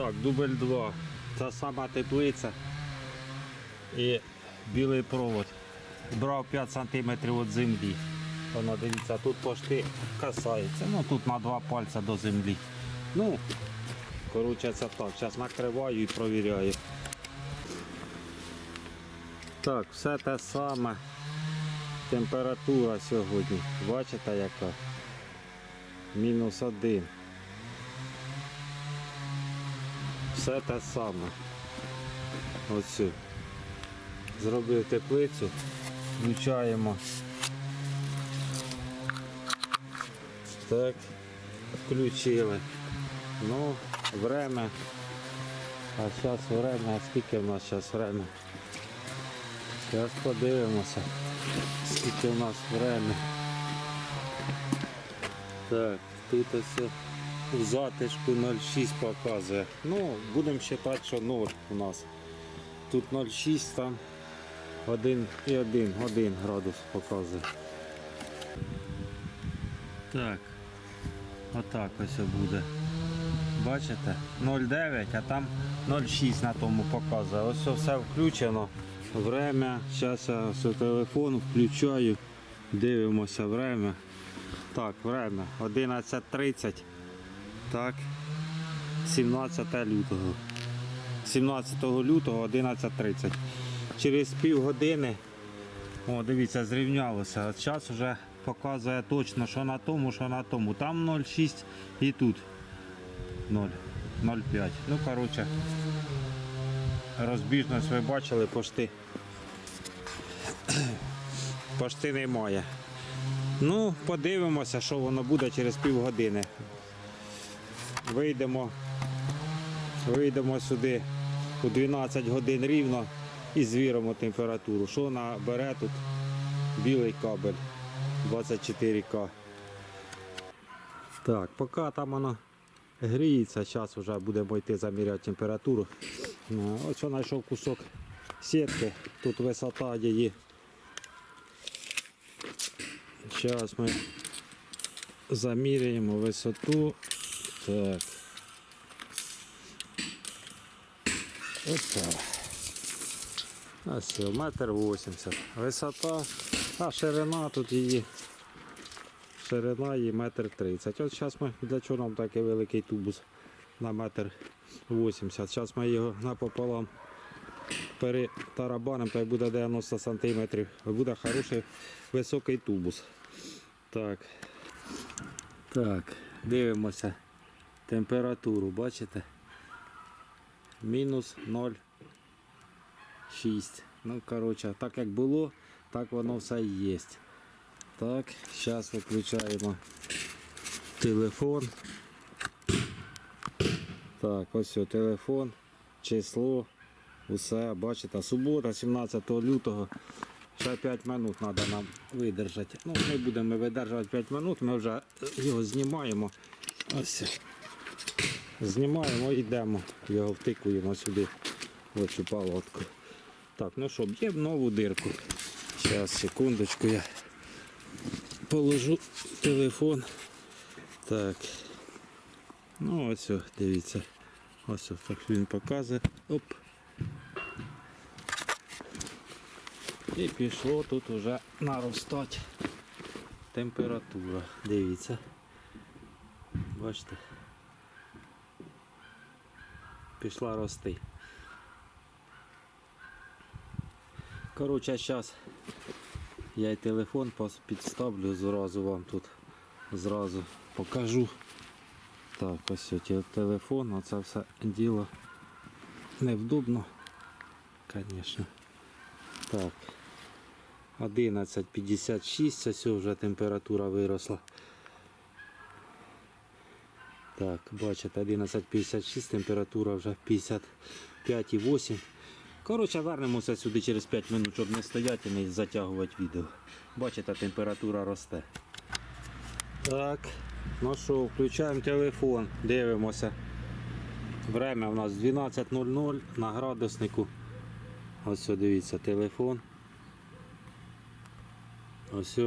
Так, дубль 2. Та сама теплиця і білий провод. Брав 5 см від землі. Воно дивіться, тут пошти касається. Ну тут на два пальця до землі. Ну, коротше, це так. Зараз накриваю і провіряю. Так, все те саме. Температура сьогодні. Бачите яка? Мінус один. Все те саме. Оцю. Зробив теплицю. Включаємо. Так. Включили. Ну, время. А зараз время, а скільки в нас зараз время? Зараз подивимося, скільки в нас время. Так, тут ось затишку 0,6 показує. Ну, будемо вважати, що 0 у нас. Тут 0,6, там 1,1 1 градус показує. Так, отак ось буде. Бачите? 0,9, а там 0,6 на тому показує. Ось все включено. Время. Зараз я ось телефон включаю. Дивимося время. Так, время 11.30. Так. 17 лютого. 17 лютого 11.30. Через пів години. О, дивіться, зрівнялося. От Зараз вже показує точно, що на тому, що на тому. Там 0,6 і тут 0. 0,5. Ну, коротше, розбіжність ви бачили, пошти. Пошти немає. Ну, подивимося, що воно буде через півгодини. Вийдемо, вийдемо сюди у 12 годин рівно і звіримо температуру. Що набере тут білий кабель 24К. Так, поки там воно гріється, зараз вже будемо йти заміряти температуру. Ну, Ось я знайшов кусок сітки, тут висота її. Зараз ми заміряємо висоту. Так. Опа. Ось метр вісімдесят. Висота, а ширина тут її. Ширина її метр тридцять. От зараз ми для чого нам такий великий тубус на метр вісімдесят. Зараз ми його напополам перетарабанимо, та й буде 90 сантиметрів. Буде хороший високий тубус. Так. Так, дивимося температуру, бачите? Мінус 0,6. Ну, коротше, так як було, так воно все і є. Так, зараз виключаємо телефон. Так, ось о, телефон, число, усе, бачите, субота, 17 лютого. Ще 5 минут треба нам видержати. Ну, ми будемо видержувати 5 минут, ми вже його знімаємо. Ось. Знімаємо і йдемо, його втикуємо сюди, в цю палатку. Так, ну що, б'ємо нову дирку. Зараз, секундочку, я положу телефон. Так. Ну ось, дивіться. Ось так він показує. Оп. І пішло тут вже наростати температура. Дивіться. Бачите. Пішла рости. Коротше, зараз я й телефон підставлю зразу вам тут зразу покажу. Так, ось телефон, оце все діло невдобно, звісно. Так. 11.56, ось вже температура виросла. Так, бачите, 11.56, температура вже 55,8. Коротше, вернемося сюди через 5 минут, щоб не стояти і не затягувати відео. Бачите, температура росте. Так, ну що, включаємо телефон, дивимося. Время у нас 12.00 на градуснику. Ось дивіться, телефон. Ось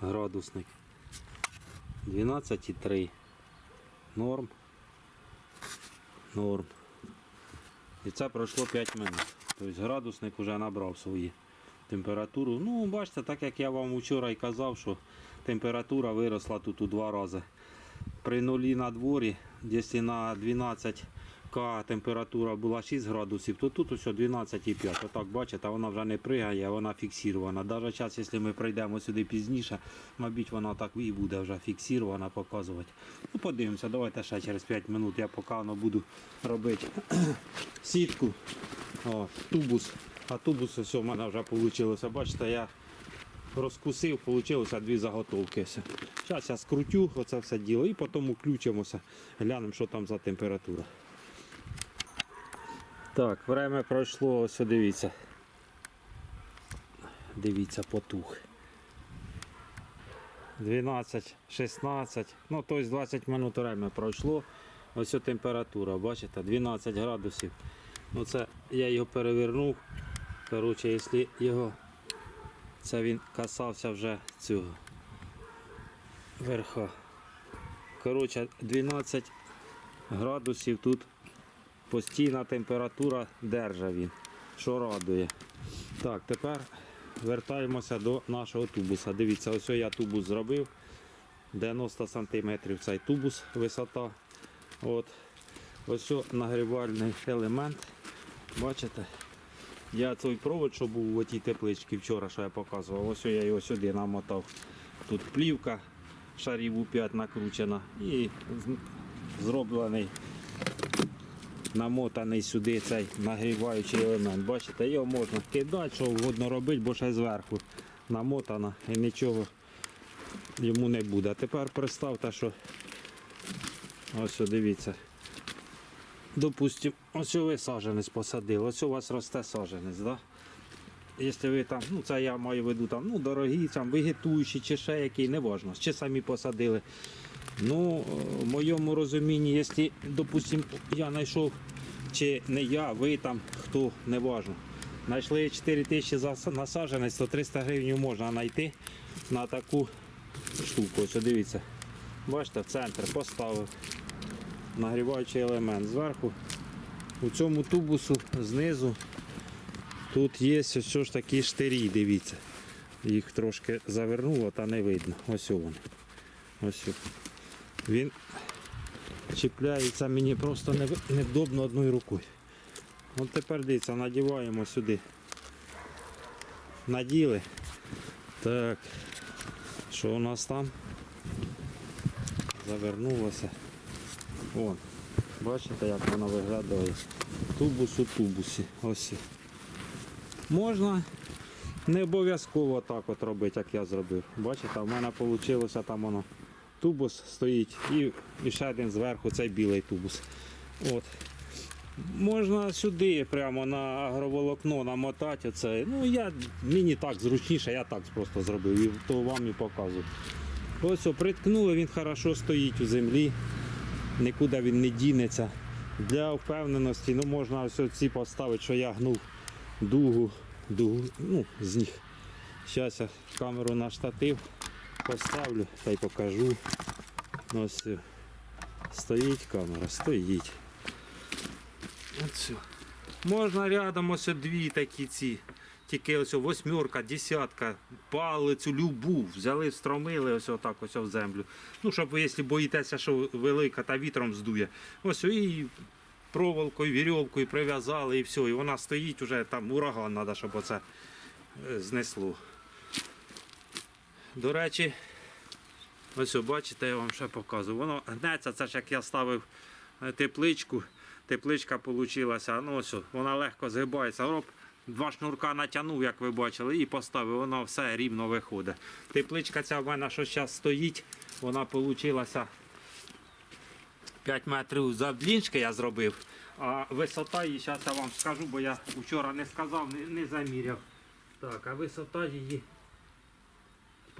градусник. 12,3. Норм. Норм. І це пройшло 5 минут. Тобто градусник вже набрав свою температуру. Ну, бачите, так як я вам вчора і казав, що температура виросла тут у два рази. При нулі на дворі, десь на 12 К температура була 6 градусів, то тут ось 12,5. Отак бачите, вона вже не пригає, вона фіксирована. Навіть час, якщо ми прийдемо сюди пізніше, мабуть, вона так і буде вже фіксирована, показувати. Ну, подивимося, давайте ще через 5 минут я поки буду робити сітку, о, тубус. А тубус ось у мене вже вийшло. Бачите, я розкусив, вийшло дві заготовки. Зараз я скрутю оце все діло і потім включимося, глянемо, що там за температура. Так, время пройшло, ось дивіться. Дивіться, потух. 12, 16, ну тобто 20 минут время пройшло. Ось температура, бачите, 12 градусів. Ну це я його перевернув. Коротше, якщо його це він касався вже цього верха. Коротше, 12 градусів тут постійна температура держа він, що радує. Так, тепер вертаємося до нашого тубуса. Дивіться, ось я тубус зробив. 90 см цей тубус висота. От. Ось нагрівальний елемент. Бачите? Я цей провод, що був у тій тепличці вчора, що я показував, ось я його сюди намотав. Тут плівка шарів у 5 накручена і зроблений намотаний сюди цей нагріваючий елемент. Бачите, його можна кидати, що вгодно робити, бо ще зверху намотана і нічого йому не буде. А тепер представте, що ось дивіться. Допустим, ось ви саженець посадили, ось у вас росте саженець, да? Якщо ви там, ну це я маю в виду там, ну дорогі, там, вегетуючі чи ще який, не важно, чи самі посадили. Ну, в моєму розумінні, якщо, допустим, я знайшов, чи не я, ви там, хто, не важно. Знайшли 4 тисячі за с- на саженець, то 300 гривень можна знайти на таку штуку. Ось дивіться. Бачите, в центр поставив нагріваючий елемент. Зверху у цьому тубусу знизу тут є ось ж такі штирі, дивіться. Їх трошки завернуло та не видно. Ось вони. Ось. Він чіпляється мені просто невдобно одною рукою. От тепер дивіться, надіваємо сюди. Наділи. Так. Що у нас там? Завернулося. Вон. Бачите, як воно виглядає. Тубус у тубусі. Ось. Можна не обов'язково так от робити, як я зробив. Бачите, в мене вийшло там воно. Тубус стоїть і, ще один зверху цей білий тубус. От. Можна сюди прямо на агроволокно намотати оце. Ну я, мені так зручніше, я так просто зробив і то вам і показую. Ось о, приткнули, він хорошо стоїть у землі, нікуди він не дінеться. Для впевненості ну, можна ось ці поставити, що я гнув дугу, дугу ну, з них. Зараз я камеру на штатив поставлю та й покажу. Ось стоїть камера, стоїть. Оце. Можна рядом ось дві такі ці. Тільки ось восьмерка, десятка, палицю любу, взяли, встромили ось отак ось в землю. Ну, щоб ви, якщо боїтеся, що велика та вітром здує. Ось і проволокою, вірьовкою прив'язали і все. І вона стоїть уже там ураган треба, щоб оце е, знесло. До речі, ось бачите, я вам ще показую. Воно гнеться, це ж як я ставив е, тепличку. Тепличка вийшла, ну ось, вона легко згибається. Роб, два шнурка натягнув, як ви бачили, і поставив, воно все рівно виходить. Тепличка ця в мене, що зараз стоїть, вона вийшла 5 метрів завдлінчки я зробив. А висота її, зараз я вам скажу, бо я вчора не сказав, не, не заміряв. Так, а висота її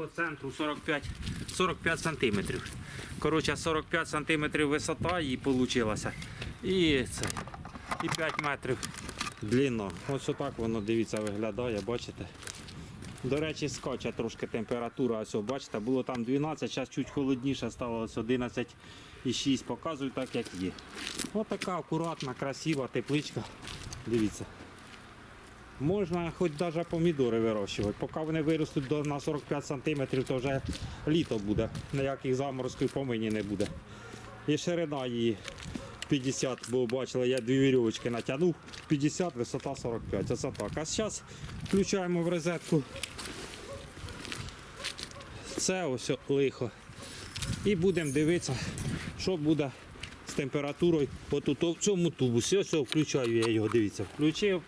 по центру 45, 45 сантиметрів. Коротше, 45 сантиметрів висота її вийшла. І це. І 5 метрів длина. Ось отак воно, дивіться, виглядає, бачите? До речі, скаче трошки температура. Ось, бачите, було там 12, зараз чуть холодніше стало ось 11,6. Показую так, як є. Ось така акуратна, красива тепличка. Дивіться. Можна хоч навіть помідори вирощувати. Поки вони виростуть до, на 45 см, то вже літо буде. Ніяких заморозків помині не буде. І ширина її 50, бо бачили, я дві вірьовочки натягнув. 50, висота 45. Оце так. А зараз включаємо в розетку. Це ось лихо. І будемо дивитися, що буде з температурою отут, в цьому тубусі. Ось ось включаю я його, дивіться, включив.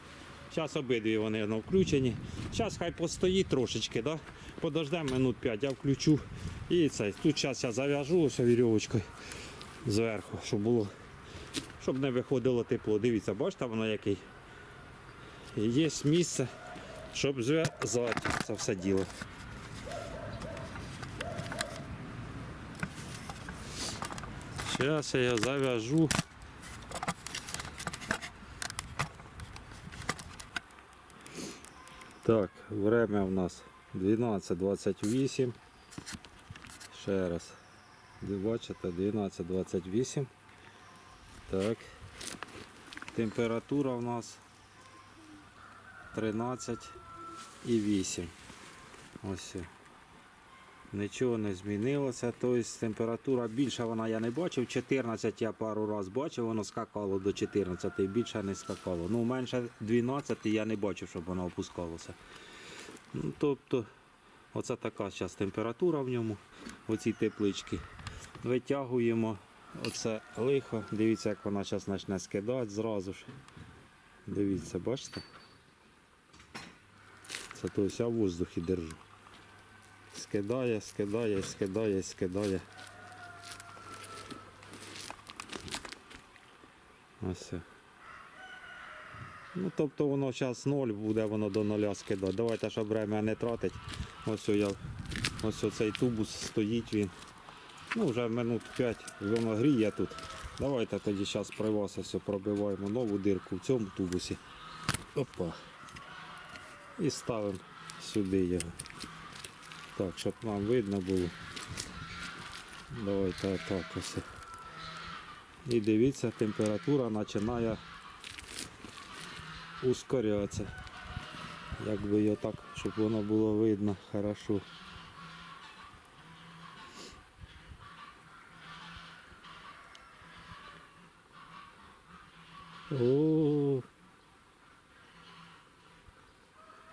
Зараз обидві вони ну, включені. Зараз хай постоїть трошечки, да? подождемо минут 5, я включу. І цей. Тут зараз я зав'яжу ось вірьовочкою зверху, щоб було, щоб не виходило тепло. Дивіться, бачите, воно який. Є місце, щоб зв'язати це все діло. Зараз я зав'яжу. Так, время у нас 12.28. Ще раз. Бачите, 12.28. Так. Температура у нас 13,8. Ось. Нічого не змінилося. Тобто температура більша вона я не бачив. 14 я пару раз бачив, воно скакало до 14, більше не скакало. Ну, менше 12 я не бачив, щоб воно опускалося. Ну, тобто, оце така зараз температура в ньому, оці теплички. Витягуємо оце лихо. Дивіться, як вона зараз почне скидати зразу ж. Дивіться, бачите? Це то я в воздухі держу. Скидає, скидає, скидає, скидає. Ось. Ну, тобто воно зараз 0 буде, воно до нуля скидати. Давайте, щоб время не тратить. Ось я, ось цей тубус стоїть він. Ну, вже минут 5 воно гріє тут. Давайте тоді зараз при вас ось пробиваємо нову дирку в цьому тубусі. Опа. І ставимо сюди його. Так, щоб нам видно було. Давайте так ось. І дивіться, температура починає ускорятися. Якби його так, щоб воно було видно хорошо. О.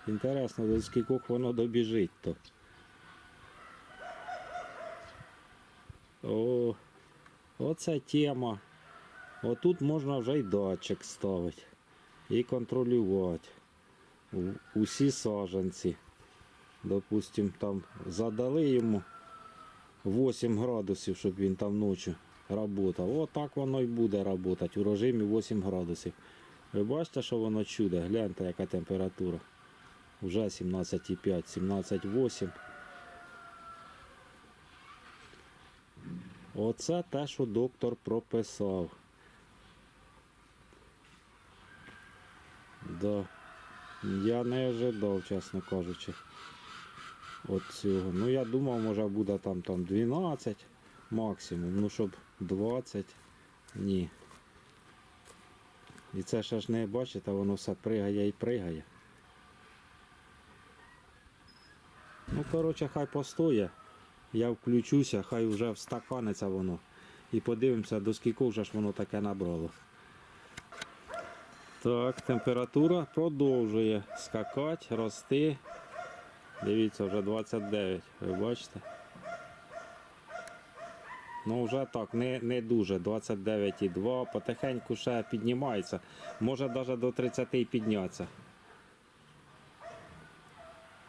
Інтересно, до скількох воно добіжить то. О, оце тема. Отут можна вже й датчик ставити і контролювати усі саджанці. Допустим, там задали йому 8 градусів, щоб він там ночі працював. Отак воно і буде працювати у режимі 8 градусів. Ви бачите, що воно чудо? Гляньте, яка температура. Вже 17,5, 17,8. Оце те, що доктор прописав. Да. Я не ожидав, чесно кажучи. От цього. Ну я думав, може буде там, там 12 максимум. Ну щоб 20. Ні. І це ще ж не бачите, воно все пригає і пригає. Ну, коротше, хай постоє. Я включуся, хай вже встаканиться воно. І подивимося, до скільки вже ж воно таке набрало. Так, температура продовжує скакати, рости. Дивіться, вже 29, ви бачите? Ну вже так, не, не дуже. 29,2, потихеньку ще піднімається. Може навіть до 30 і піднятися.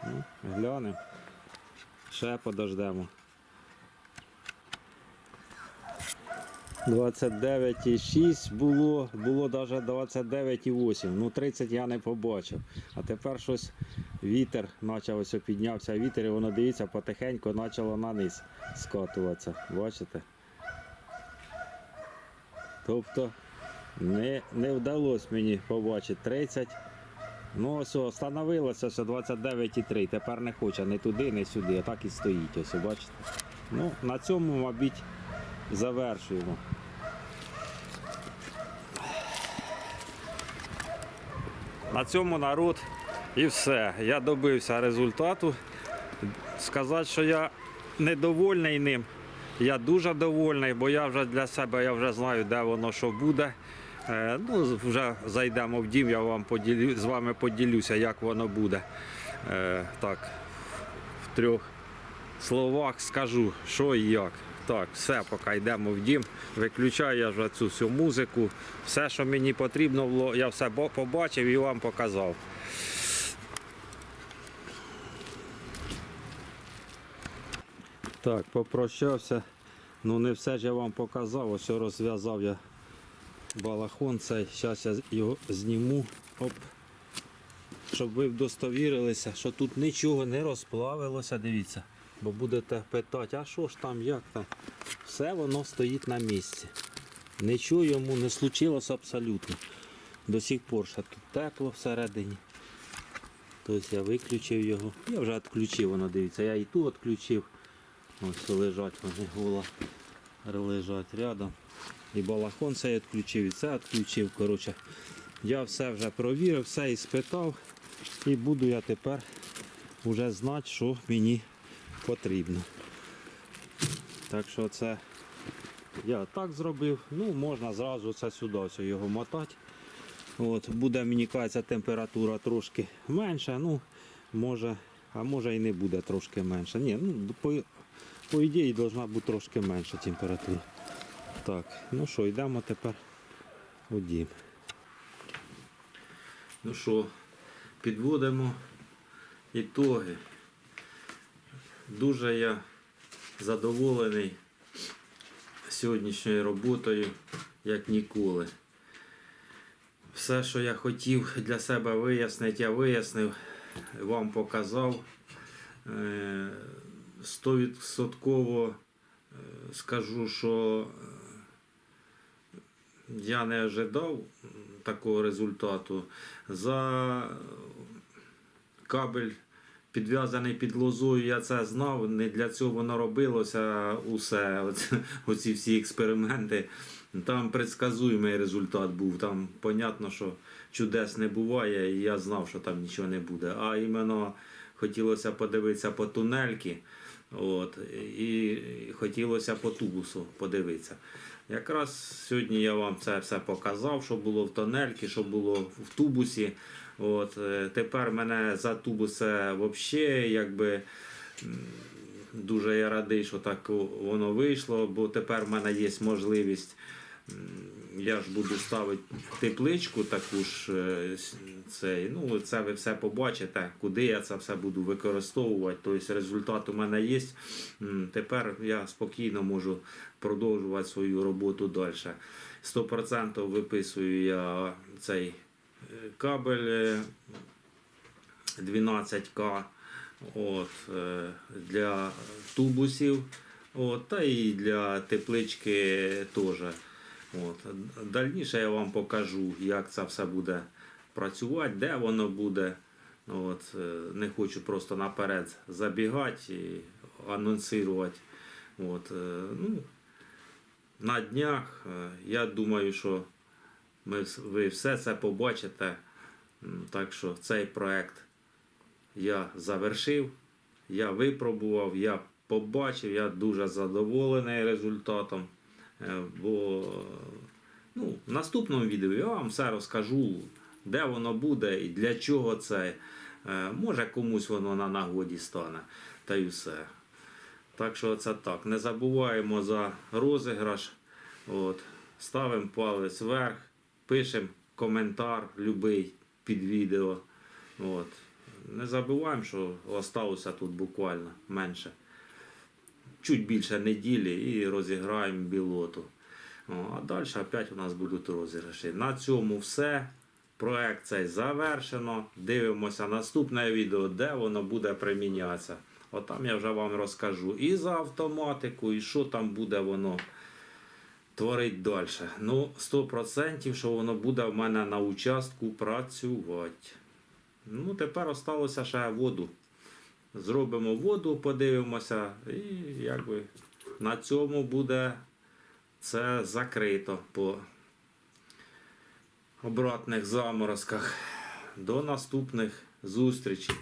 Ну, глянемо. Ще подождемо. 29,6 було, було навіть 29,8. Ну 30 я не побачив. А тепер щось вітер почав ось піднявся вітер, і воно дивіться, потихеньку почало на низ скатуватися. Бачите? Тобто не, не вдалося мені побачити 30 Ну ось о, становилося 29,3. Тепер не хоче ні туди, ні сюди. А так і стоїть. Ось, бачите. Ну, на цьому, мабуть, завершуємо. На цьому народ і все. Я добився результату. Сказати, що я недовольний ним. Я дуже довольний, бо я вже для себе я вже знаю, де воно що буде. Е, ну, вже зайдемо в дім, я вам поділю, з вами поділюся, як воно буде. Е, так, в трьох словах скажу, що і як. Так, все, поки йдемо в дім. Виключаю я вже цю всю музику. Все, що мені потрібно було, я все побачив і вам показав. Так, попрощався. Ну не все ж я вам показав, ось розв'язав я балахон цей. Зараз я його зніму. Оп. Щоб ви вдостовірилися, що тут нічого не розплавилося, дивіться. Бо будете питати, а що ж там, як там? Все воно стоїть на місці. Нічого йому не случилось абсолютно. До сих пор ще тут тепло всередині. Тобто я виключив його. Я вже відключив, воно дивіться. Я і ту відключив. Ось лежать вони гола. Лежать рядом. І балахон цей відключив, і це відключив. Коротше, я все вже провірив, все і спитав. І буду я тепер вже знати, що мені потрібно. Так що це я так зробив. Ну, можна зразу це сюди ось його мотати. От, буде, мені кажеться, температура трошки менша, ну, може, а може і не буде трошки менша. Ні, ну, по, по ідеї повинна бути трошки менша температура. Так, ну що, йдемо тепер у дім. Ну що, підводимо ітоги. Дуже я задоволений сьогоднішньою роботою, як ніколи. Все, що я хотів для себе вияснити, я вияснив, вам показав. Е, Стовідсотково е, скажу, що е, я не ожидав такого результату. За кабель підв'язаний під лозою, я це знав. Не для цього воно робилося усе. Оці всі експерименти. Там предсказуємий результат був. Там понятно, що чудес не буває, і я знав, що там нічого не буде. А іменно хотілося подивитися по тунельки. От, і хотілося по тубусу подивитися. Якраз сьогодні я вам це все показав, що було в тонельці, що було в тубусі. От, е, тепер мене за тубусе взагалі якби. Дуже я радий, що так воно вийшло, бо тепер в мене є можливість. Я ж буду ставити тепличку таку ж е, цей. Ну, це ви все побачите, куди я це все буду використовувати. Тобто результат у мене є. Тепер я спокійно можу продовжувати свою роботу далі. 100% виписую я цей е, кабель е, 12К от, е, для тубусів, от, та і для теплички теж. От. Дальніше я вам покажу, як це все буде працювати, де воно буде. От, е, не хочу просто наперед забігати і анонсувати. От, е, ну, на днях е, я думаю, що ми, ви все це побачите. Так що цей проект я завершив, я випробував, я побачив, я дуже задоволений результатом. Е, Бо ну, в наступному відео я вам все розкажу, де воно буде і для чого це. Е, Може комусь воно на нагоді стане. Та й все. Так що це так. Не забуваємо за розіграш. От. Ставимо палець вверх, пишемо коментар любий під відео. От. Не забуваємо, що залишилося тут буквально менше. Чуть більше неділі і розіграємо білоту. А далі опять у нас будуть розіграші. На цьому все. Проект цей завершено. Дивимося наступне відео, де воно буде примінятися. Отам я вже вам розкажу і за автоматику, і що там буде воно творить далі. Ну, 100% що воно буде в мене на участку працювати. Ну, тепер осталося ще воду. Зробимо воду, подивимося, і якби на цьому буде це закрито по обратних заморозках. До наступних зустрічей.